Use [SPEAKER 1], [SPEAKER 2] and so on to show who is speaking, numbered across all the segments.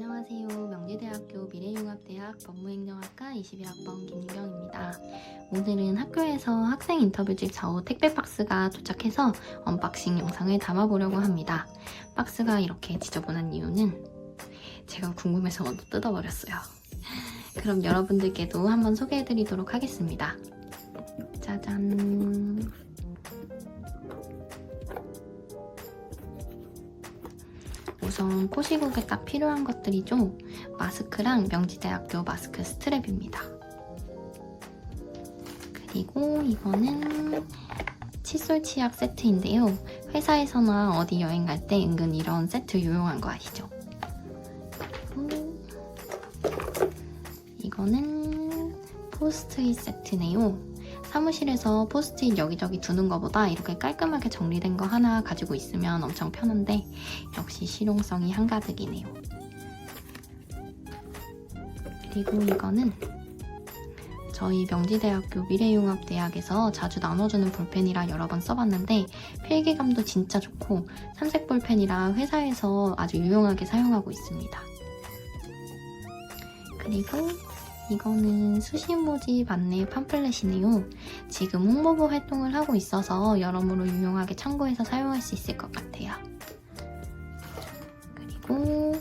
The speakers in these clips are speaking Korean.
[SPEAKER 1] 안녕하세요. 명지대학교 미래융합대학 법무행정학과 21학번 김유경입니다. 오늘은 학교에서 학생 인터뷰집 좌우 택배 박스가 도착해서 언박싱 영상을 담아보려고 합니다. 박스가 이렇게 지저분한 이유는 제가 궁금해서 먼저 뜯어버렸어요. 그럼 여러분들께도 한번 소개해드리도록 하겠습니다. 짜잔. 우선 코시국에 딱 필요한 것들이죠. 마스크랑 명지대학교 마스크 스트랩입니다. 그리고 이거는 칫솔 치약 세트인데요. 회사에서나 어디 여행 갈 때 은근 이런 세트 유용한 거 아시죠? 이거는 포스트잇 세트네요. 사무실에서 포스트잇 여기저기 두는 것보다 이렇게 깔끔하게 정리된 거 하나 가지고 있으면 엄청 편한데 역시 실용성이 한가득이네요. 그리고 이거는 저희 명지대학교 미래융합대학에서 자주 나눠주는 볼펜이라 여러 번 써봤는데 필기감도 진짜 좋고 삼색 볼펜이라 회사에서 아주 유용하게 사용하고 있습니다. 그리고 이거는 수시 모집 안내 팜플렛이네요. 지금 홍보부 활동을 하고 있어서 여러모로 유용하게 참고해서 사용할 수 있을 것 같아요. 그리고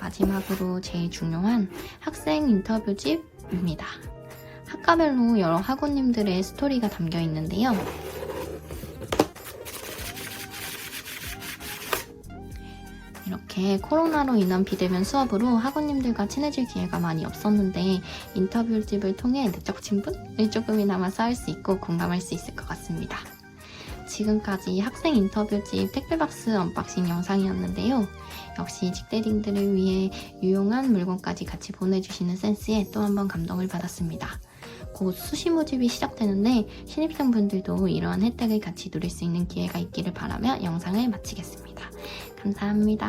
[SPEAKER 1] 마지막으로 제일 중요한 학생 인터뷰집입니다. 학과별로 여러 학우님들의 스토리가 담겨 있는데요. 이렇게 코로나로 인한 비대면 수업으로 학우님들과 친해질 기회가 많이 없었는데 인터뷰집을 통해 내적 친분을 조금이나마 쌓을 수 있고 공감할 수 있을 것 같습니다. 지금까지 학생 인터뷰집 택배박스 언박싱 영상이었는데요. 역시 직대딩들을 위해 유용한 물건까지 같이 보내주시는 센스에 또 한 번 감동을 받았습니다. 곧 수시 모집이 시작되는데 신입생분들도 이러한 혜택을 같이 누릴 수 있는 기회가 있기를 바라며 영상을 마치겠습니다. 감사합니다.